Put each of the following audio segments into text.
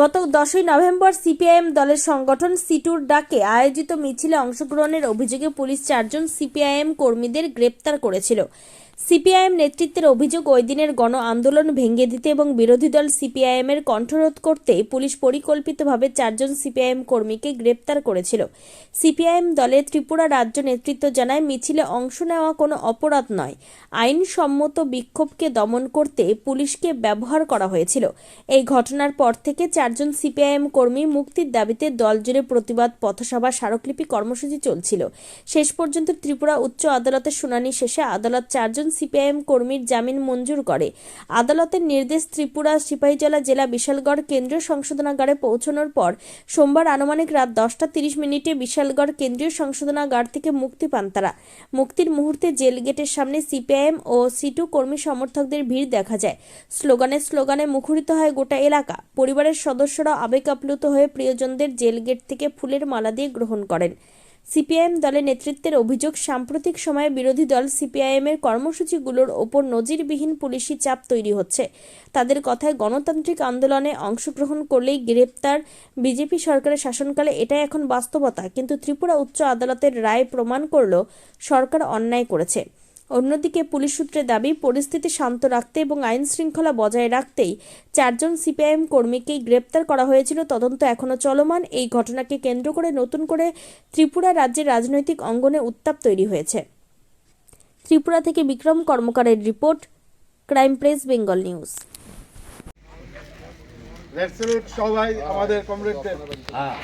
গত দশই November CPIM দলের সংগঠন সিটুর ডাকে আয়োজিত মিছিলে অংশগ্রহণের অভিযোগে পুলিশ চারজন সিপিআইএম কর্মীদের গ্রেপ্তার করেছিল। সিপিআইএম নেতৃত্বের অভিযোগ ওই দিনের গণ আন্দোলন ভেঙে দিতে এবং বিরোধী দল সিপিআইএম এর কণ্ঠরোধ করতে পুলিশ পরিকল্পিতভাবে চারজন সিপিআইএম কর্মীকে গ্রেপ্তার করেছিল। সিপিআইএম দলের ত্রিপুরা রাজ্য নেতৃত্ব জানায়, মিছিলে অংশ নেওয়া কোনো অপরাধ নয়। আইনসম্মত বিক্ষোভকে দমন করতে পুলিশকে ব্যবহার করা হয়েছিল। এই ঘটনার পর থেকে চারজন সিপিআইএম কর্মী মুক্তির দাবিতে দলজুড়ে প্রতিবাদ পথসভা স্মারকলিপি কর্মসূচি চলছিল। শেষ পর্যন্ত ত্রিপুরা উচ্চ আদালতের শুনানি শেষে আদালত চারজন সিপিআইএম কর্মীর জামিন মঞ্জুর করে। আদালতের নির্দেশ ত্রিপুরা সিপাহীজলা জেলা বিশালগড় কেন্দ্রীয় সংশোধনাগারে পৌঁছানোর পর সোমবার আনুমানিক রাত দশটা তিরিশ মিনিটে বিশালগড় কেন্দ্রীয় সংশোধনাগার থেকে মুক্তি পান তারা। মুক্তির মুহূর্তে জেল গেটের সামনে সিপিআইএম ও সিটু কর্মী সমর্থকদের ভিড় দেখা যায়। স্লোগানে স্লোগানে মুখরিত হয় গোটা এলাকা। পরিবারের সদস্যরা আবেগ আপ্লুত হয়ে প্রিয়জনদের জেল গেট থেকে ফুলের মালা দিয়ে গ্রহণ করেন। সিপিআইএম দলের নেতৃত্বের অভিযোগ, সাম্প্রতিক সময়ে বিরোধী দল সিপিআইএম এর কর্মসূচিগুলোর ওপর নজিরবিহীন পুলিশি চাপ তৈরি হচ্ছে। তাদের কথায় গণতান্ত্রিক আন্দোলনে অংশগ্রহণ করলেই গ্রেপ্তার বিজেপি সরকারের শাসনকালে এটাই এখন বাস্তবতা। কিন্তু ত্রিপুরা উচ্চ আদালতের রায় প্রমাণ করল সরকার অন্যায় করেছে। অন্যদিকে পুলিশ সূত্রে দাবি পরিস্থিতি শান্ত রাখতে এবং আইন শৃঙ্খলা বজায় রাখতেই চারজন সিপিআইএম কর্মীকেই গ্রেপ্তার করা হয়েছিল। তদন্ত এখনও চলমান। এই ঘটনাকে কেন্দ্র করে নতুন করে ত্রিপুরা রাজ্যের রাজনৈতিক অঙ্গনে উত্তাপ তৈরি হয়েছে। ত্রিপুরা থেকে Bikram কর্মকারের report crime press Bengal news. সবাই আমাদের কমরেডদের। হ্যাঁ।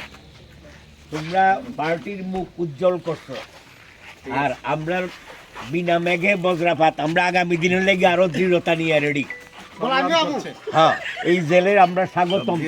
তোমরা পার্টির মুখ উজ্জ্বল করছ। আর আমরা বিনা মেঘে বজ্রাপাত। আমরা আগামী দিনের লেগে আরও দৃঢ়তা নিয়ে রেডি হ্যাঁ এই জেলের আমরা স্বাগতম।